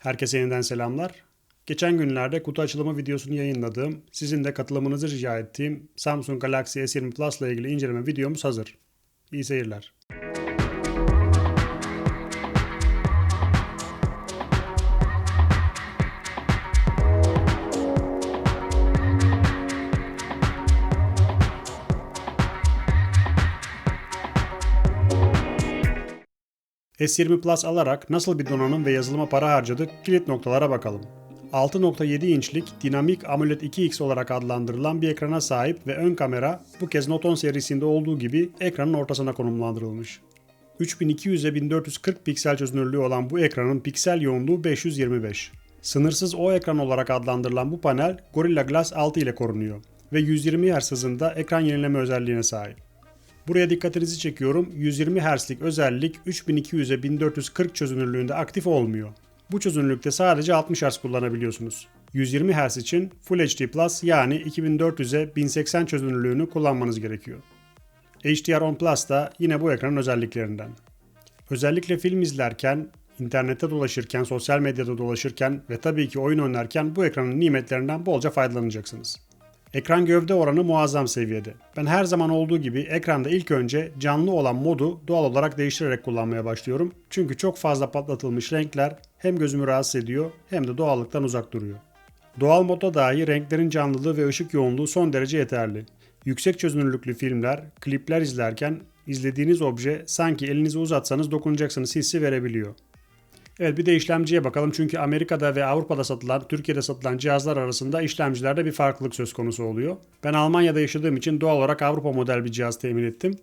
Herkese yeniden selamlar. Geçen günlerde kutu açılımı videosunu yayınladığım, sizin de katılımınızı rica ettiğim Samsung Galaxy S20 Plus ile ilgili inceleme videomuz hazır. İyi seyirler. S20 Plus alarak nasıl bir donanım ve yazılıma para harcadık kilit noktalara bakalım. 6.7 inçlik dinamik AMOLED 2X olarak adlandırılan bir ekrana sahip ve ön kamera bu kez Note 10 serisinde olduğu gibi ekranın ortasına konumlandırılmış. 3200'e 1440 piksel çözünürlüğü olan bu ekranın piksel yoğunluğu 525. Sınırsız O ekran olarak adlandırılan bu panel Gorilla Glass 6 ile korunuyor ve 120 Hz hızında ekran yenileme özelliğine sahip. Buraya dikkatinizi çekiyorum. 120 Hz'lik özellik 3200'e 1440 çözünürlüğünde aktif olmuyor. Bu çözünürlükte sadece 60 Hz kullanabiliyorsunuz. 120 Hz için Full HD Plus yani 2400'e 1080 çözünürlüğünü kullanmanız gerekiyor. HDR10 Plus da yine bu ekranın özelliklerinden. Özellikle film izlerken, internette dolaşırken, sosyal medyada dolaşırken ve tabii ki oyun oynarken bu ekranın nimetlerinden bolca faydalanacaksınız. Ekran gövde oranı muazzam seviyede. Ben her zaman olduğu gibi ekranda ilk önce canlı olan modu doğal olarak değiştirerek kullanmaya başlıyorum. Çünkü çok fazla patlatılmış renkler hem gözümü rahatsız ediyor hem de doğallıktan uzak duruyor. Doğal modda dahi renklerin canlılığı ve ışık yoğunluğu son derece yeterli. Yüksek çözünürlüklü filmler, klipler izlerken izlediğiniz obje sanki elinizi uzatsanız dokunacaksınız hissi verebiliyor. Evet bir de işlemciye bakalım çünkü Amerika'da ve Avrupa'da satılan, Türkiye'de satılan cihazlar arasında işlemcilerde bir farklılık söz konusu oluyor. Ben Almanya'da yaşadığım için doğal olarak Avrupa model bir cihaz temin ettim.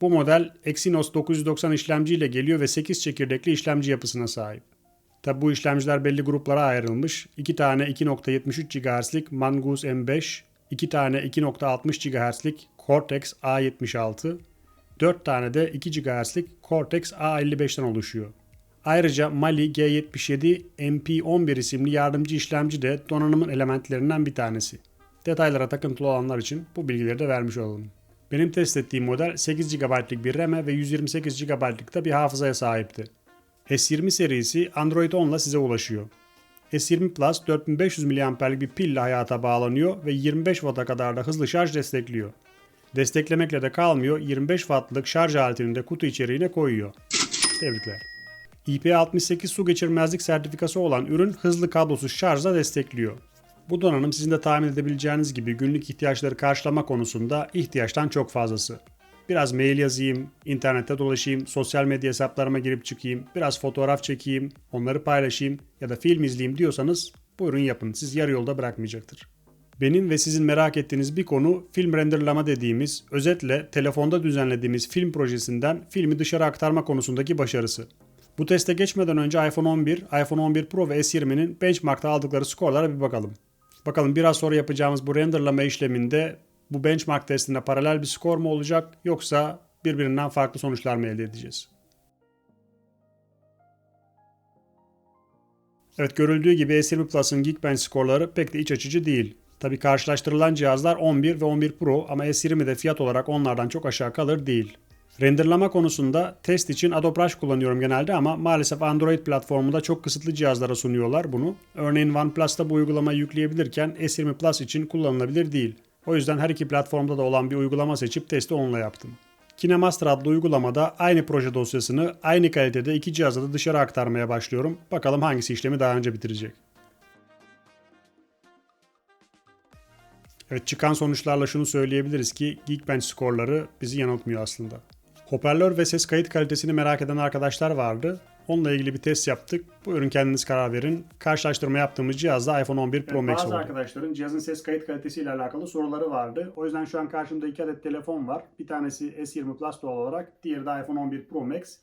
Bu model Exynos 990 işlemciyle geliyor ve 8 çekirdekli işlemci yapısına sahip. Tabi bu işlemciler belli gruplara ayrılmış. 2 tane 2.73 GHz'lik Mongoose M5, 2 tane 2.60 GHz'lik Cortex A76, 4 tane de 2 GHz'lik Cortex A55'ten oluşuyor. Ayrıca Mali G77 MP11 isimli yardımcı işlemci de donanımın elementlerinden bir tanesi. Detaylara takıntılı olanlar için bu bilgileri de vermiş olalım. Benim test ettiğim model 8 GB'lık bir RAM'e ve 128 GB'lık da bir hafızaya sahipti. S20 serisi Android 10 ile size ulaşıyor. S20 Plus 4500 mAh'lik bir pille hayata bağlanıyor ve 25 Watt'a kadar da hızlı şarj destekliyor. Desteklemekle de kalmıyor, 25 Watt'lık şarj aletini de kutu içeriğine koyuyor. Tebrikler. IP68 su geçirmezlik sertifikası olan ürün hızlı kablosuz şarjla destekliyor. Bu donanım sizin de tahmin edebileceğiniz gibi günlük ihtiyaçları karşılama konusunda ihtiyaçtan çok fazlası. Biraz mail yazayım, internette dolaşayım, sosyal medya hesaplarıma girip çıkayım, biraz fotoğraf çekeyim, onları paylaşayım ya da film izleyeyim diyorsanız buyurun yapın. Siz yarı yolda bırakmayacaktır. Benim ve sizin merak ettiğiniz bir konu film renderlama dediğimiz, özetle telefonda düzenlediğimiz film projesinden filmi dışarı aktarma konusundaki başarısı. Bu teste geçmeden önce iPhone 11, iPhone 11 Pro ve S20'nin benchmark'ta aldıkları skorlara bir bakalım. Bakalım biraz sonra yapacağımız bu renderlama işleminde bu benchmark testinde paralel bir skor mu olacak yoksa birbirinden farklı sonuçlar mı elde edeceğiz? Evet görüldüğü gibi S20 Plus'ın Geekbench skorları pek de iç açıcı değil. Tabi karşılaştırılan cihazlar 11 ve 11 Pro ama S20 de fiyat olarak onlardan çok aşağı kalır değil. Renderlama konusunda test için Adobe Rush kullanıyorum genelde ama maalesef Android platformunda çok kısıtlı cihazlara sunuyorlar bunu. Örneğin OnePlus'ta bu uygulamayı yükleyebilirken S20 Plus için kullanılabilir değil. O yüzden her iki platformda da olan bir uygulama seçip testi onunla yaptım. KineMaster adlı uygulamada aynı proje dosyasını aynı kalitede iki cihaza da dışarı aktarmaya başlıyorum. Bakalım hangisi işlemi daha önce bitirecek. Evet çıkan sonuçlarla şunu söyleyebiliriz ki Geekbench skorları bizi yanıltmıyor aslında. Hoparlör ve ses kayıt kalitesini merak eden arkadaşlar vardı. Onunla ilgili bir test yaptık. Buyurun kendiniz karar verin. Karşılaştırma yaptığımız cihazda iPhone 11 Pro Max Bazı oldu. arkadaşların cihazın ses kayıt kalitesiyle alakalı soruları vardı. O yüzden şu an karşımda iki adet telefon var. Bir tanesi S20 Plus doğal olarak, diğeri de iPhone 11 Pro Max.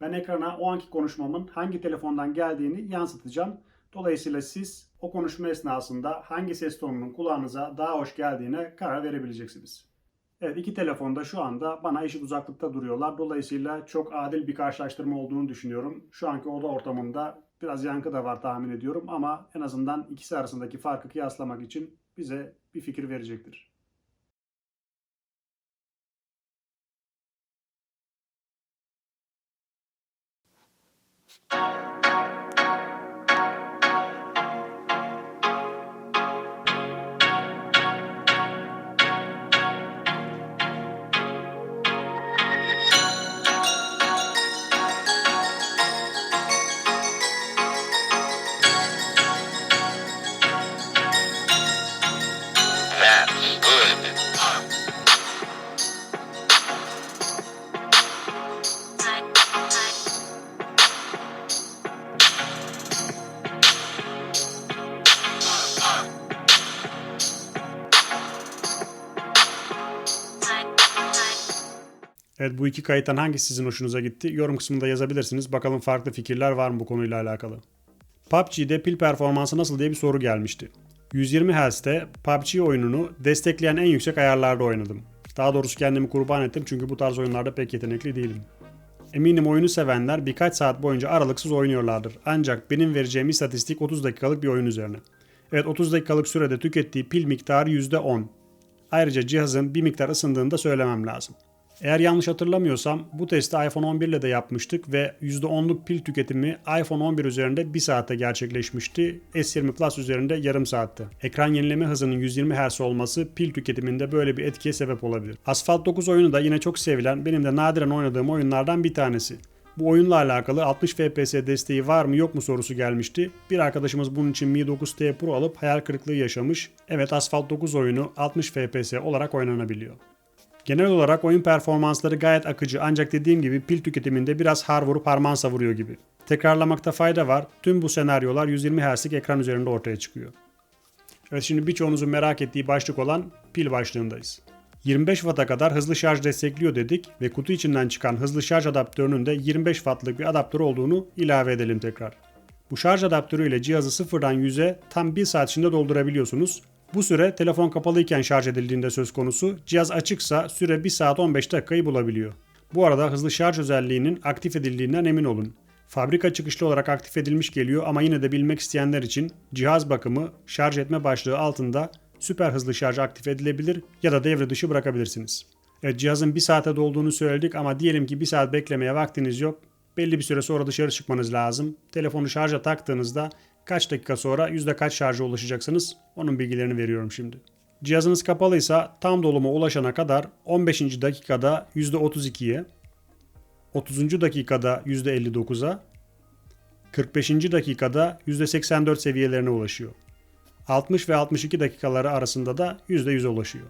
Ben ekrana o anki konuşmamın hangi telefondan geldiğini yansıtacağım. Dolayısıyla siz o konuşma esnasında hangi ses tonunun kulağınıza daha hoş geldiğine karar verebileceksiniz. Evet iki telefonda şu anda bana eşit uzaklıkta duruyorlar. Dolayısıyla çok adil bir karşılaştırma olduğunu düşünüyorum. Şu anki oda ortamında biraz yankı da var tahmin ediyorum ama en azından ikisi arasındaki farkı kıyaslamak için bize bir fikir verecektir. Evet bu iki kayıttan hangisi sizin hoşunuza gitti? Yorum kısmında yazabilirsiniz. Bakalım farklı fikirler var mı bu konuyla alakalı. PUBG'de pil performansı nasıl diye bir soru gelmişti. 120 Hz'te PUBG oyununu destekleyen en yüksek ayarlarda oynadım. Daha doğrusu kendimi kurban ettim çünkü bu tarz oyunlarda pek yetenekli değilim. Eminim oyunu sevenler birkaç saat boyunca aralıksız oynuyorlardır. Ancak benim vereceğim istatistik 30 dakikalık bir oyun üzerine. Evet 30 dakikalık sürede tükettiği pil miktarı %10. Ayrıca cihazın bir miktar ısındığını da söylemem lazım. Eğer yanlış hatırlamıyorsam bu testi iPhone 11 ile de yapmıştık ve %10'luk pil tüketimi iPhone 11 üzerinde 1 saatte gerçekleşmişti. S20 Plus üzerinde yarım saatte. Ekran yenileme hızının 120 Hz olması pil tüketiminde böyle bir etkiye sebep olabilir. Asphalt 9 oyunu da yine çok sevilen, benim de nadiren oynadığım oyunlardan bir tanesi. Bu oyunla alakalı 60 FPS desteği var mı yok mu sorusu gelmişti. Bir arkadaşımız bunun için Mi 9T Pro alıp hayal kırıklığı yaşamış. Evet Asphalt 9 oyunu 60 FPS olarak oynanabiliyor. Genel olarak oyun performansları gayet akıcı ancak dediğim gibi pil tüketiminde biraz har vurup harman savuruyor gibi. Tekrarlamakta fayda var. Tüm bu senaryolar 120 Hz'lik ekran üzerinde ortaya çıkıyor. Evet şimdi birçoğunuzun merak ettiği başlık olan pil başlığındayız. 25 Watt'a kadar hızlı şarj destekliyor dedik ve kutu içinden çıkan hızlı şarj adaptörünün de 25 Watt'lık bir adaptör olduğunu ilave edelim tekrar. Bu şarj adaptörüyle cihazı sıfırdan 100'e tam 1 saat içinde doldurabiliyorsunuz bu süre telefon kapalıyken şarj edildiğinde söz konusu, cihaz açıksa süre 1 saat 15 dakikayı bulabiliyor. Bu arada hızlı şarj özelliğinin aktif edildiğinden emin olun. Fabrika çıkışlı olarak aktif edilmiş geliyor ama yine de bilmek isteyenler için cihaz bakımı şarj etme başlığı altında süper hızlı şarj aktif edilebilir ya da devre dışı bırakabilirsiniz. Evet cihazın 1 saate dolduğunu söyledik ama diyelim ki 1 saat beklemeye vaktiniz yok. Belli bir süre sonra dışarı çıkmanız lazım. Telefonu şarja taktığınızda kaç dakika sonra yüzde kaç şarja ulaşacaksınız onun bilgilerini veriyorum şimdi. Cihazınız kapalıysa tam doluma ulaşana kadar 15. dakikada %32'ye, 30. dakikada %59'a, 45. dakikada %84 seviyelerine ulaşıyor. 60 ve 62 dakikaları arasında da %100'e ulaşıyor.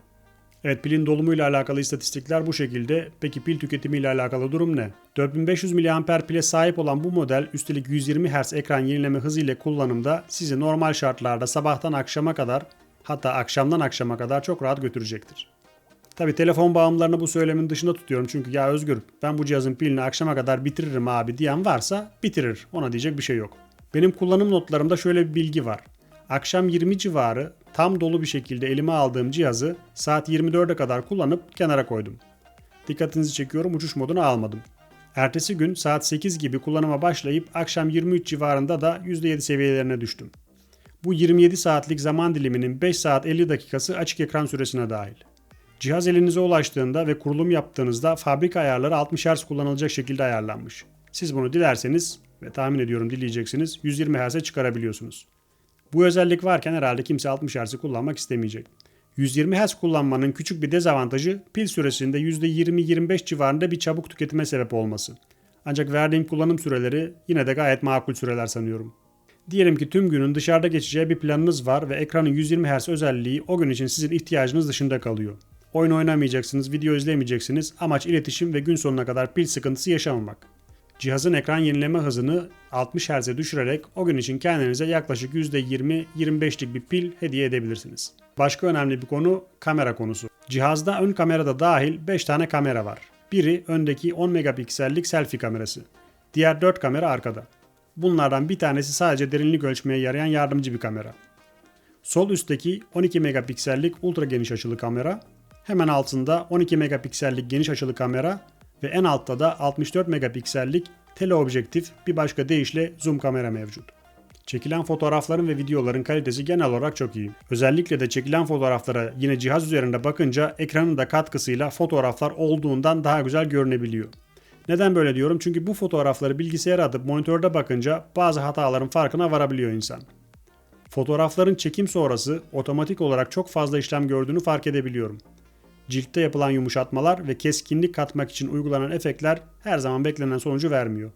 Evet pilin dolumuyla alakalı istatistikler bu şekilde. Peki pil tüketimiyle alakalı durum ne? 4500 mAh pile sahip olan bu model üstelik 120 Hz ekran yenileme hızı ile kullanımda sizi normal şartlarda sabahtan akşama kadar hatta akşamdan akşama kadar çok rahat götürecektir. Tabi telefon bağımlılarını bu söylemin dışında tutuyorum çünkü ya Özgür ben bu cihazın pilini akşama kadar bitiririm abi diyen varsa bitirir. Ona diyecek bir şey yok. Benim kullanım notlarımda şöyle bir bilgi var. Akşam 20 civarı tam dolu bir şekilde elime aldığım cihazı saat 24'e kadar kullanıp kenara koydum. Dikkatinizi çekiyorum uçuş moduna almadım. Ertesi gün saat 8 gibi kullanıma başlayıp akşam 23 civarında da %7 seviyelerine düştüm. Bu 27 saatlik zaman diliminin 5 saat 50 dakikası açık ekran süresine dahil. Cihaz elinize ulaştığında ve kurulum yaptığınızda fabrika ayarları 60 Hz kullanılacak şekilde ayarlanmış. Siz bunu dilerseniz ve tahmin ediyorum dileyeceksiniz 120 Hz'e çıkarabiliyorsunuz. Bu özellik varken herhalde kimse 60 Hz'i kullanmak istemeyecek. 120 Hz kullanmanın küçük bir dezavantajı pil süresinde %20-25 civarında bir çabuk tüketime sebep olması. Ancak verdiğim kullanım süreleri yine de gayet makul süreler sanıyorum. Diyelim ki tüm günün dışarıda geçeceği bir planınız var ve ekranın 120 Hz özelliği o gün için sizin ihtiyacınız dışında kalıyor. Oyun oynamayacaksınız, video izlemeyeceksiniz. Amaç iletişim ve gün sonuna kadar pil sıkıntısı yaşamamak. Cihazın ekran yenileme hızını 60 Hz'e düşürerek o gün için kendinize yaklaşık %20-25'lik bir pil hediye edebilirsiniz. Başka önemli bir konu kamera konusu. Cihazda ön kamerada dahil 5 tane kamera var. Biri öndeki 10 megapiksellik selfie kamerası. Diğer 4 kamera arkada. Bunlardan bir tanesi sadece derinlik ölçmeye yarayan yardımcı bir kamera. Sol üstteki 12 megapiksellik ultra geniş açılı kamera, hemen altında 12 megapiksellik geniş açılı kamera ve en altta da 64 megapiksellik teleobjektif bir başka deyişle zoom kamera mevcut. Çekilen fotoğrafların ve videoların kalitesi genel olarak çok iyi. Özellikle de çekilen fotoğraflara yine cihaz üzerinde bakınca ekranın da katkısıyla fotoğraflar olduğundan daha güzel görünebiliyor. Neden böyle diyorum? Çünkü bu fotoğrafları bilgisayara atıp monitörde bakınca bazı hataların farkına varabiliyor insan. Fotoğrafların çekim sonrası otomatik olarak çok fazla işlem gördüğünü fark edebiliyorum. Ciltte yapılan yumuşatmalar ve keskinlik katmak için uygulanan efektler her zaman beklenen sonucu vermiyor.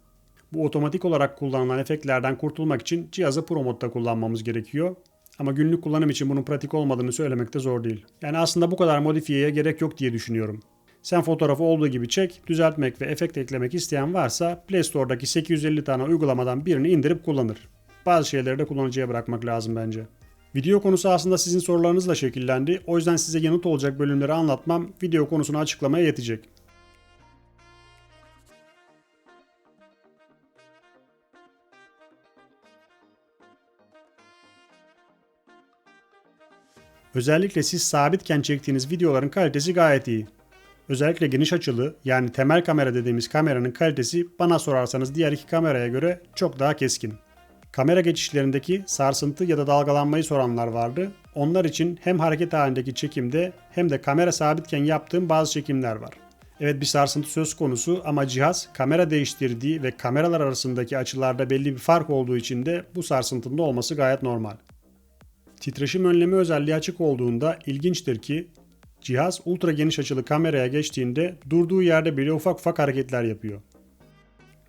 Bu otomatik olarak kullanılan efektlerden kurtulmak için cihazı Pro modda kullanmamız gerekiyor. Ama günlük kullanım için bunun pratik olmadığını söylemek de zor değil. Yani aslında bu kadar modifiyeye gerek yok diye düşünüyorum. Sen fotoğrafı olduğu gibi çek, düzeltmek ve efekt eklemek isteyen varsa Play Store'daki 850 tane uygulamadan birini indirip kullanır. Bazı şeyleri de kullanıcıya bırakmak lazım bence. Video konusu aslında sizin sorularınızla şekillendi. O yüzden size yanıt olacak bölümleri anlatmam video konusunu açıklamaya yetecek. Özellikle siz sabitken çektiğiniz videoların kalitesi gayet iyi. Özellikle geniş açılı yani temel kamera dediğimiz kameranın kalitesi bana sorarsanız diğer iki kameraya göre çok daha keskin. Kamera geçişlerindeki sarsıntı ya da dalgalanmayı soranlar vardı. Onlar için hem hareket halindeki çekimde hem de kamera sabitken yaptığım bazı çekimler var. Evet bir sarsıntı söz konusu ama cihaz kamera değiştirdiği ve kameralar arasındaki açılarda belli bir fark olduğu için de bu sarsıntının da olması gayet normal. Titreşim önleme özelliği açık olduğunda ilginçtir ki cihaz ultra geniş açılı kameraya geçtiğinde durduğu yerde bile ufak ufak hareketler yapıyor.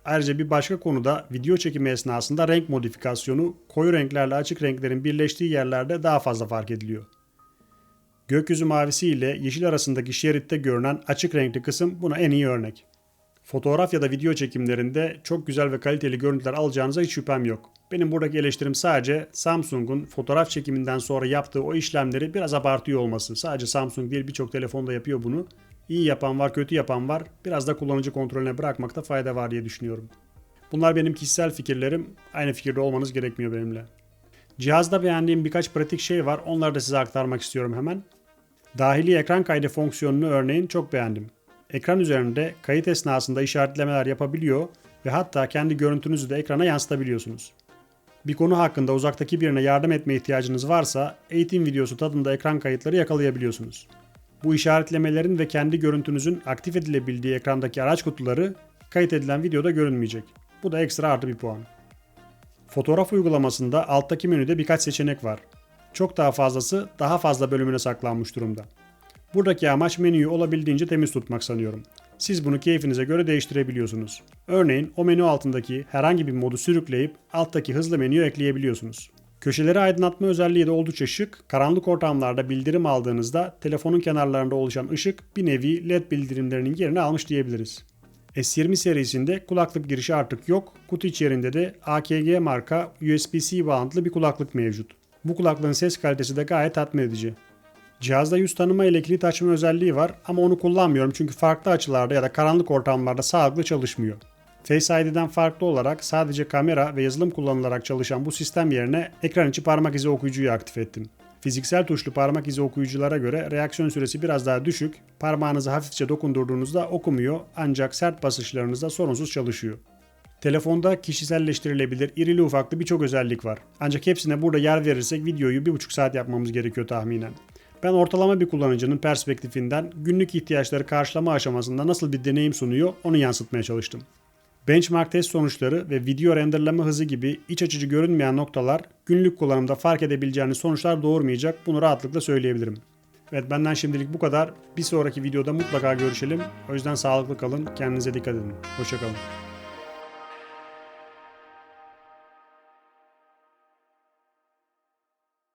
Ayrıca bir başka konuda video çekimi esnasında renk modifikasyonu koyu renklerle açık renklerin birleştiği yerlerde daha fazla fark ediliyor. Gökyüzü mavisi ile yeşil arasındaki şeritte görünen açık renkli kısım buna en iyi örnek. Fotoğraf ya da video çekimlerinde çok güzel ve kaliteli görüntüler alacağınıza hiç şüphem yok. Benim buradaki eleştirim sadece Samsung'un fotoğraf çekiminden sonra yaptığı o işlemleri biraz abartıyor olması. Sadece Samsung değil birçok telefonda yapıyor bunu. İyi yapan var, kötü yapan var. Biraz da kullanıcı kontrolüne bırakmakta fayda var diye düşünüyorum. Bunlar benim kişisel fikirlerim. Aynı fikirde olmanız gerekmiyor benimle. Cihazda beğendiğim birkaç pratik şey var. Onları da size aktarmak istiyorum hemen. Dahili ekran kaydı fonksiyonunu örneğin çok beğendim. Ekran üzerinde kayıt esnasında işaretlemeler yapabiliyor ve hatta kendi görüntünüzü de ekrana yansıtabiliyorsunuz. Bir konu hakkında uzaktaki birine yardım etme ihtiyacınız varsa eğitim videosu tadında ekran kayıtları yakalayabiliyorsunuz. Bu işaretlemelerin ve kendi görüntünüzün aktif edilebildiği ekrandaki araç kutuları kayıt edilen videoda görünmeyecek. Bu da ekstra artı bir puan. Fotoğraf uygulamasında alttaki menüde birkaç seçenek var. Çok daha fazlası daha fazla bölümüne saklanmış durumda. Buradaki amaç menüyü olabildiğince temiz tutmak sanıyorum. Siz bunu keyfinize göre değiştirebiliyorsunuz. Örneğin o menü altındaki herhangi bir modu sürükleyip alttaki hızlı menüyü ekleyebiliyorsunuz. Köşeleri aydınlatma özelliği de oldukça şık. Karanlık ortamlarda bildirim aldığınızda telefonun kenarlarında oluşan ışık bir nevi LED bildirimlerinin yerini almış diyebiliriz. S20 serisinde kulaklık girişi artık yok. Kutu içerisinde de AKG marka USB-C bağlantılı bir kulaklık mevcut. Bu kulaklığın ses kalitesi de gayet tatmin edici. Cihazda yüz tanıma ile kilit açma özelliği var ama onu kullanmıyorum çünkü farklı açılarda ya da karanlık ortamlarda sağlıklı çalışmıyor. Face ID'den farklı olarak sadece kamera ve yazılım kullanılarak çalışan bu sistem yerine ekran içi parmak izi okuyucuyu aktif ettim. Fiziksel tuşlu parmak izi okuyuculara göre reaksiyon süresi biraz daha düşük, parmağınızı hafifçe dokundurduğunuzda okumuyor ancak sert basışlarınızda sorunsuz çalışıyor. Telefonda kişiselleştirilebilir irili ufaklı birçok özellik var. Ancak hepsine burada yer verirsek videoyu 1,5 saat yapmamız gerekiyor tahminen. Ben ortalama bir kullanıcının perspektifinden günlük ihtiyaçları karşılama aşamasında nasıl bir deneyim sunuyor onu yansıtmaya çalıştım. Benchmark test sonuçları ve video renderleme hızı gibi iç açıcı görünmeyen noktalar günlük kullanımda fark edebileceğiniz sonuçlar doğurmayacak bunu rahatlıkla söyleyebilirim. Evet benden şimdilik bu kadar. Bir sonraki videoda mutlaka görüşelim. O yüzden sağlıklı kalın, kendinize dikkat edin. Hoşçakalın.